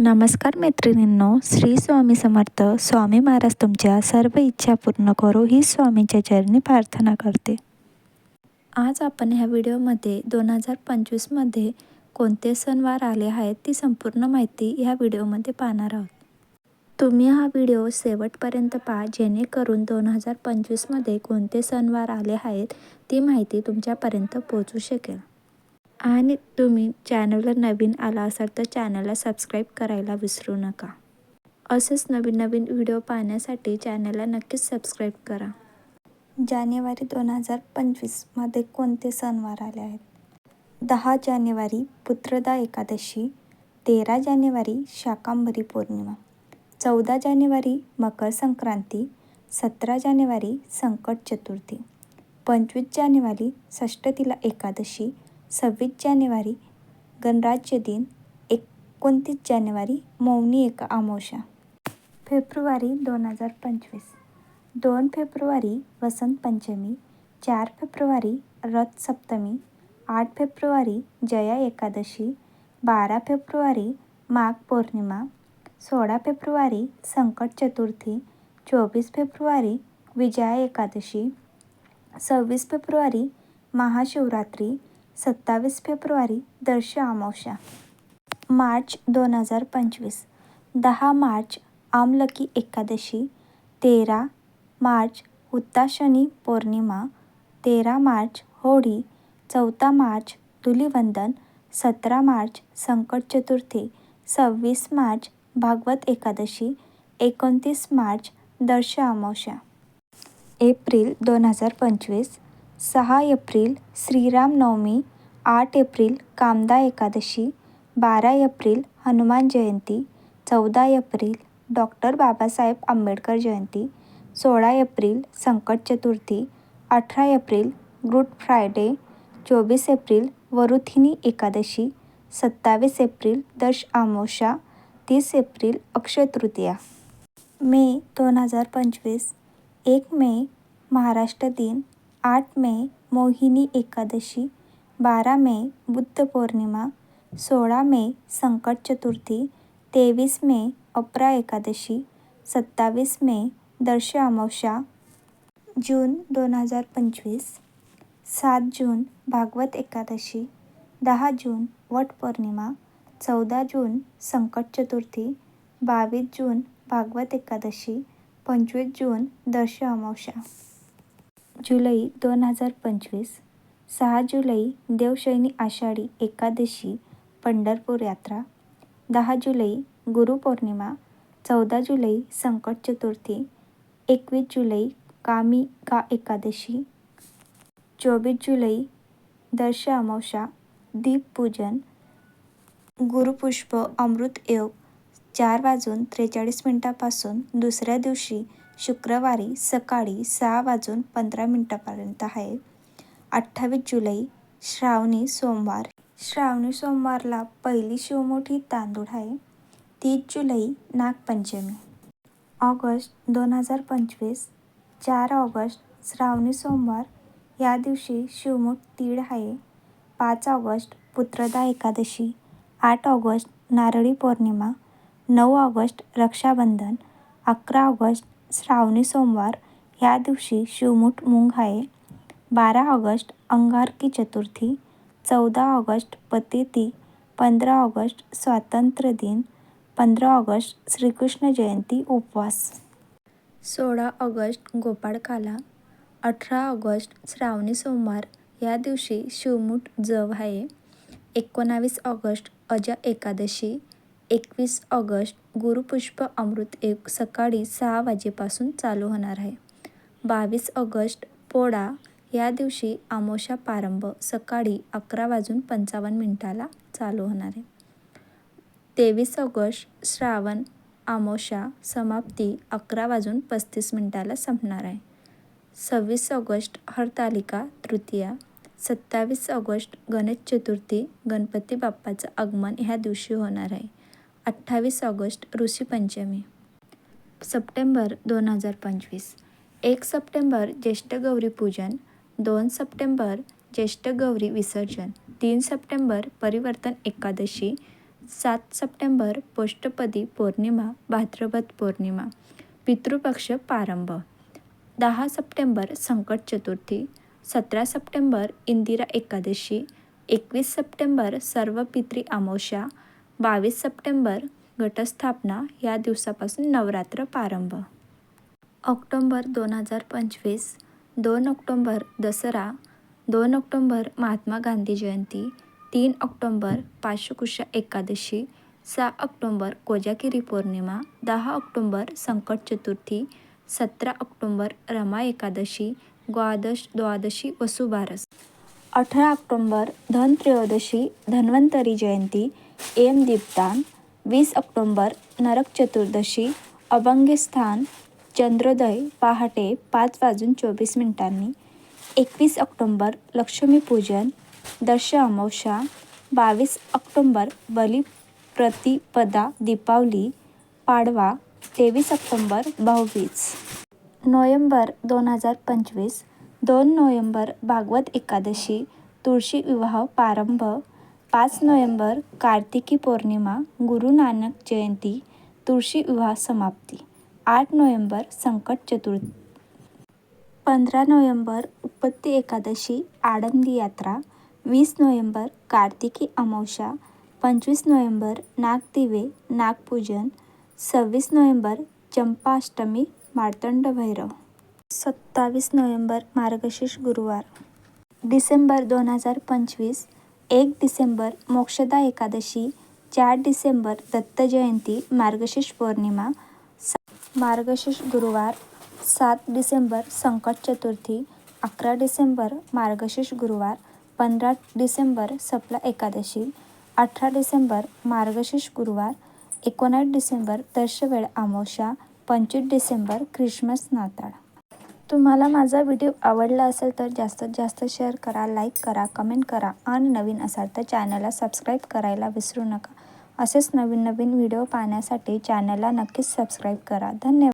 नमस्कार मैत्रिणींनो श्री स्वामी समर्थ स्वामी महाराज तुमच्या सर्व इच्छा पूर्ण करो ही स्वामींच्या चरणी प्रार्थना करते. आज आपण ह्या व्हिडिओमध्ये दोन हजार पंचवीसमध्ये कोणते सणवार आले आहेत ती संपूर्ण माहिती ह्या व्हिडिओमध्ये पाहणार आहोत. तुम्ही हा व्हिडिओ शेवटपर्यंत पहा जेणेकरून दोन हजार पंचवीसमध्ये कोणते सणवार आले आहेत ती माहिती तुमच्यापर्यंत पोहोचू शकेल. आणि तुम्ही चॅनलला नवीन आला असाल तर चॅनलला सबस्क्राईब करायला विसरू नका. असेच नवीन नवीन व्हिडिओ पाहण्यासाठी चॅनलला नक्कीच सबस्क्राईब करा. जानेवारी दोन हजार पंचवीसमध्ये कोणते सणवार आले आहेत? दहा जानेवारी पुत्रदा एकादशी तेरा जानेवारी शाकांबरी पौर्णिमा चौदा जानेवारी मकर संक्रांती सतरा जानेवारी संकट चतुर्थी पंचवीस जानेवारी षष्टतीला एकादशी सव्वीस जानेवारी गणराज्य दिन एकोणतीस जानेवारी मौनी एका अमावस्या फेब्रुवारी दोन हजार पंचवीस. दोन फेब्रुवारी वसंत पंचमी चार फेब्रुवारी रथ सप्तमी आठ फेब्रुवारी जया एकादशी बारा फेब्रुवारी माघ पौर्णिमा सोळा फेब्रुवारी संकट चतुर्थी चोवीस फेब्रुवारी विजया एकादशी सव्वीस फेब्रुवारी महाशिवरात्री सत्तावीस फेब्रुवारी दर्श अमावस्या. मार्च दोन हजार पंचवीस. दहा मार्च आमलकी एकादशी. तेरा मार्च हुताशनी पौर्णिमा. तेरा मार्च होळी. चौथा मार्च धुलिवंदन. सतरा मार्च संकट चतुर्थी. सव्वीस मार्च भागवत एकादशी. एकोणतीस मार्च दर्श अमावस्या. एप्रिल दोन हजार पंचवीस. सहा एप्रिल श्रीरामनवमी आठ एप्रिल कामदा एकादशी बारा एप्रिल हनुमान जयंती चौदा एप्रिल डॉक्टर बाबासाहेब आंबेडकर जयंती सोळा एप्रिल संकट चतुर्थी अठरा एप्रिल गुड फ्रायडे चोवीस एप्रिल वरुथिनी एकादशी सत्तावीस एप्रिल दश आमोशा तीस एप्रिल अक्षय तृतीया. मे दोन हजार पंचवीस एक मे महाराष्ट्र दिन आठ मे मोहिनी एकादशी बारा मे बुद्ध पौर्णिमा सोळा मे संकट चतुर्थी तेवीस मे अपरा एकादशी सत्तावीस मे दर्श अमावस्या जून दोन हजार पंचवीस सात जून भागवत एकादशी दहा जून वटपौर्णिमा चौदा जून संकट चतुर्थी बावीस जून भागवत एकादशी पंचवीस जून दर्श अमावस्या. जुलै दोन हजार पंचवीस सहा जुलै देवशयनी आषाढी एकादशी पंढरपूर यात्रा दहा जुलै गुरुपौर्णिमा चौदा जुलै संकट चतुर्थी एकवीस जुलै कामी का एकादशी चोवीस जुलै दर्श अमावस्या दीपपूजन गुरुपुष्प अमृत योग चार वाजून त्रेचाळीस मिनटापासून दुसऱ्या दिवशी शुक्रवारी सकाळी सहा वाजून पंधरा मिनटापर्यंत आहे. अठ्ठावीस जुलै श्रावणी सोमवार. श्रावणी सोमवारला पहिली शिवमोठी तांदूळ आहे. तीस जुलै नागपंचमी. ऑगस्ट दोन हजार पंचवीस चार ऑगस्ट श्रावणी सोमवार. या दिवशी शिवमुठ तीळ आहे. पाच ऑगस्ट पुत्रदा एकादशी. आठ ऑगस्ट नारळी पौर्णिमा. नऊ ऑगस्ट रक्षाबंधन अकरा ऑगस्ट श्रावणी सोमवार ह्या दिवशी शिवमुठ मूग आहे बारा ऑगस्ट अंगारकी चतुर्थी चौदा ऑगस्ट पतिती पंधरा ऑगस्ट स्वातंत्र्य दिन पंधरा ऑगस्ट श्रीकृष्ण जयंती उपवास. सोळा ऑगस्ट गोपाळकाला अठरा ऑगस्ट श्रावणी सोमवार या दिवशी शिवमुठ जव आहे एकोणावीस ऑगस्ट अजा एकादशी एकवीस ऑगस्ट गुरुपुष्प अमृत एक सकाळी सहा वाजेपासून चालू होणार आहे. बावीस ऑगस्ट पोळा या दिवशी आमोशा प्रारंभ सकाळी अकरा वाजून पंचावन्न मिनटाला चालू होणार आहे. तेवीस ऑगस्ट श्रावण आमोशा समाप्ती अकरा वाजून पस्तीस मिनटाला संपणार आहे. सव्वीस ऑगस्ट हरतालिका तृतीया सत्तावीस ऑगस्ट गणेश चतुर्थी गणपती बाप्पाचं आगमन ह्या दिवशी होणार आहे. अठ्ठावीस ऑगस्ट ऋषीपंचमी सप्टेंबर दोन हजार पंचवीस. एक सप्टेंबर ज्येष्ठ गौरी पूजन दोन सप्टेंबर ज्येष्ठ गौरी विसर्जन तीन सप्टेंबर परिवर्तन एकादशी सात सप्टेंबर पोष्टपदी पौर्णिमा भाद्रपद पौर्णिमा. पितृपक्ष प्रारंभ. दहा सप्टेंबर संकट चतुर्थी सतरा सप्टेंबर इंदिरा एकादशी एकवीस सप्टेंबर सर्व पितृ अमावस्या बावीस सप्टेंबर घटस्थापना या दिवसापासून नवरात्र प्रारंभ. ऑक्टोंबर दोन हजार पंचवीस दोन ऑक्टोंबर दसरा दोन ऑक्टोंबर महात्मा गांधी जयंती तीन ऑक्टोंबर पाशकुशा एकादशी सहा ऑक्टोंबर कोजागिरी पौर्णिमा दहा ऑक्टोंबर संकट चतुर्थी सतरा ऑक्टोंबर रमा एकादशी द्वादश द्वादशी वसुबारस. अठरा ऑक्टोंबर धनत्रयोदशी धन्वंतरी जयंती एम दीपदान वीस ऑक्टोंबर नरक चतुर्दशी अभंगस्थान चंद्रोदय पहाटे पाच वाजून चोवीस मिनिटांनी एकवीस ऑक्टोंबर लक्ष्मीपूजन दर्श अमावस्या बावीस ऑक्टोंबर बलिप्रतिपदा दीपावली पाडवा तेवीस ऑक्टोंबर भाऊबीज. नोव्हेंबर दोन हजार पंचवीस दोन नोव्हेंबर भागवत एकादशी तुळशी विवाह प्रारंभ पाच नोव्हेंबर कार्तिकी पौर्णिमा गुरु नानक जयंती तुळशी विवाह समाप्ती. आठ नोव्हेंबर संकट चतुर्थी पंधरा नोव्हेंबर उत्पत्ती एकादशी आळंदी यात्रा. वीस नोव्हेंबर कार्तिकी अमावस्या. पंचवीस नोव्हेंबर नागदिवे नागपूजन. सव्वीस नोव्हेंबर चंपाष्टमी मार्तंड भैरव. सत्तावीस नोव्हेंबर मार्गशीर्ष गुरुवार. डिसेंबर दोन हजार पंचवीस एक डिसेंबर मोक्षदा एकादशी चार डिसेंबर दत्त जयंती मार्गशीर्ष पौर्णिमा सा मार्गशीर्ष गुरुवार सात डिसेंबर संकट चतुर्थी अकरा डिसेंबर मार्गशीर्ष गुरुवार पंधरा डिसेंबर सपला एकादशी अठरा डिसेंबर मार्गशीर्ष गुरुवार एकोणावीस डिसेंबर दर्शवेळ अमावस्या पंचवीस डिसेंबर ख्रिसमस नाताळ. तुम्हाला माझा व्हिडिओ आवडला असेल तर जास्तीत जास्त शेअर करा लाईक करा कमेंट करा आणि नवीन असाल तर चॅनलला सबस्क्राईब करायला विसरू नका. असेच नवीन नवीन व्हिडिओ पाहण्यासाठी चॅनलला नक्कीच सबस्क्राईब करा. धन्यवाद.